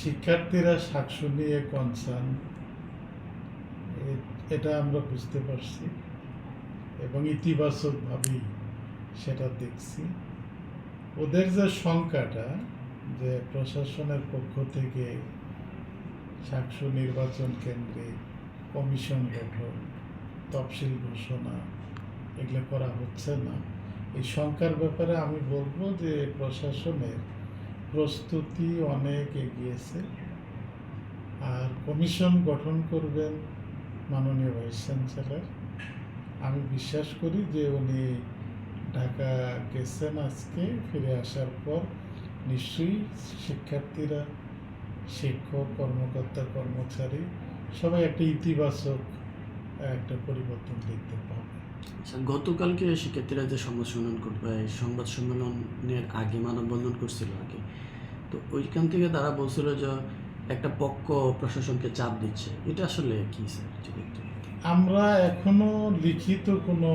শিক্ষার্থীরা সাকসু নিয়ে কনসার্ন এটা আমরা বুঝতে পারছি এবং ইতিবাচকভাবেই সেটা দেখছি। ওদের যে শঙ্কাটা যে প্রশাসনের পক্ষ থেকে সাকসু নির্বাচন কেন্দ্রে কমিশন গঠন, তফসিল ঘোষণা, এগুলো করা হচ্ছে না। এই শঙ্কার ব্যাপারে আমি বলব যে প্রশাসনের প্রস্তুতি অনেক এগিয়েছে। আর কমিশন গঠন করবেন মাননীয় ভাইস চ্যান্সেলর। আমি বিশ্বাস করি যে উনি ঢাকা গেছেন আজকে, ফিরে আসার পর নিশ্চয়ই শিক্ষার্থীরা, শিক্ষক, কর্মকর্তা, কর্মচারী, সবাই একটা ইতিবাচক একটা পরিবর্তন দেখতে পাবে। আচ্ছা গতকালকে শিক্ষার্থীরা যে সংবাদ সম্মেলন করবে সংবাদ সম্মেলনের আগে মানববন্ধন করছিল আগে তো ওইখান থেকে তারা বলছিল যে একটা পক্ষ প্রশাসনকে চাপ দিচ্ছে। এটা আসলে কি স্যার? আমরা এখনও লিখিত কোনো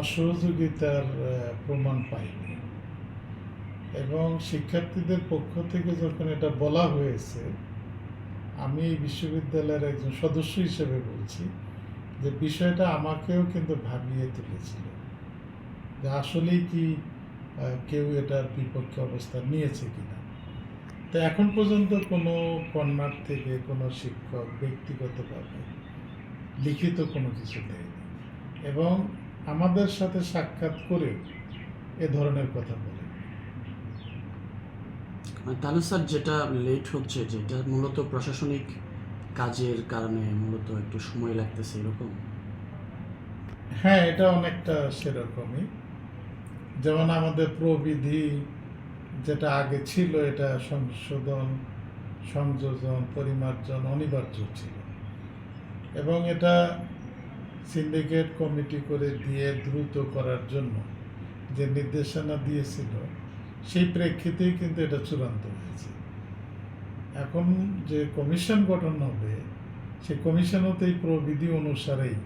অসহযোগিতার প্রমাণ পাইনি। এবং শিক্ষার্থীদের পক্ষ থেকে যখন এটা বলা হয়েছে আমি এই বিশ্ববিদ্যালয়ের একজন সদস্য হিসেবে বলছি যে বিষয়টা আমাকেও কিন্তু ভাবিয়ে তুলেছিল যে আসলেই কি কেউ এটার বিপক্ষে অবস্থান নিয়েছে কিনা। তো এখন পর্যন্ত কোনো কন্যার থেকে কোনো শিক্ষক ব্যক্তিগতভাবে লিখিত কোনো কিছু দেয়নি এবং আমাদের সাথে সাক্ষাৎ করে এ ধরনের কথা বলে তাহলে স্যার যেটা লেট হচ্ছে, যেটা মূলত প্রশাসনিক কাজের কারণে মূলত একটু সময় লাগতেছে, এরকম? হ্যাঁ এটা অনেকটা সেরকমই। যেমন আমাদের প্রবিধি যেটা আগে ছিল, এটা সংশোধন, সংযোজন, পরিমার্জন অনিবার্য ছিল। এবং এটা সিন্ডিকেট কমিটি করে দিয়ে দ্রুত করার জন্য যে নির্দেশনা দিয়েছিল সেই প্রেক্ষিতেই কিন্তু এটা চূড়ান্ত হয়েছে। এখন যে কমিশন গঠন হবে সেই কমিশনও তো এই প্রবিধি অনুসারেই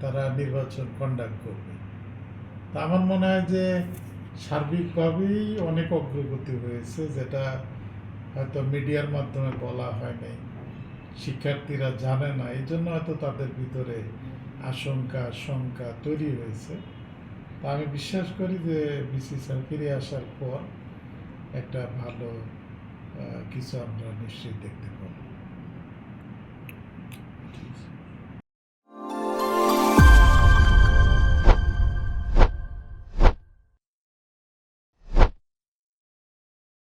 তারা নির্বাচন কন্ডাক্ট করবে। তা আমার মনে হয় যে সার্বিকভাবেই অনেক অগ্রগতি হয়েছে, যেটা হয়তো মিডিয়ার মাধ্যমে বলা হয় নাই। শিক্ষার্থীরা জানে না এই জন্য হয়তো তাদের ভিতরে আশঙ্কা, শঙ্কা তৈরি হয়েছে। আমি বিশ্বাস করি যে বিসি স্যার ফিরে আসার পর একটা ভালো কিছু আমরা নিশ্চয়ই দেখতে পাবো।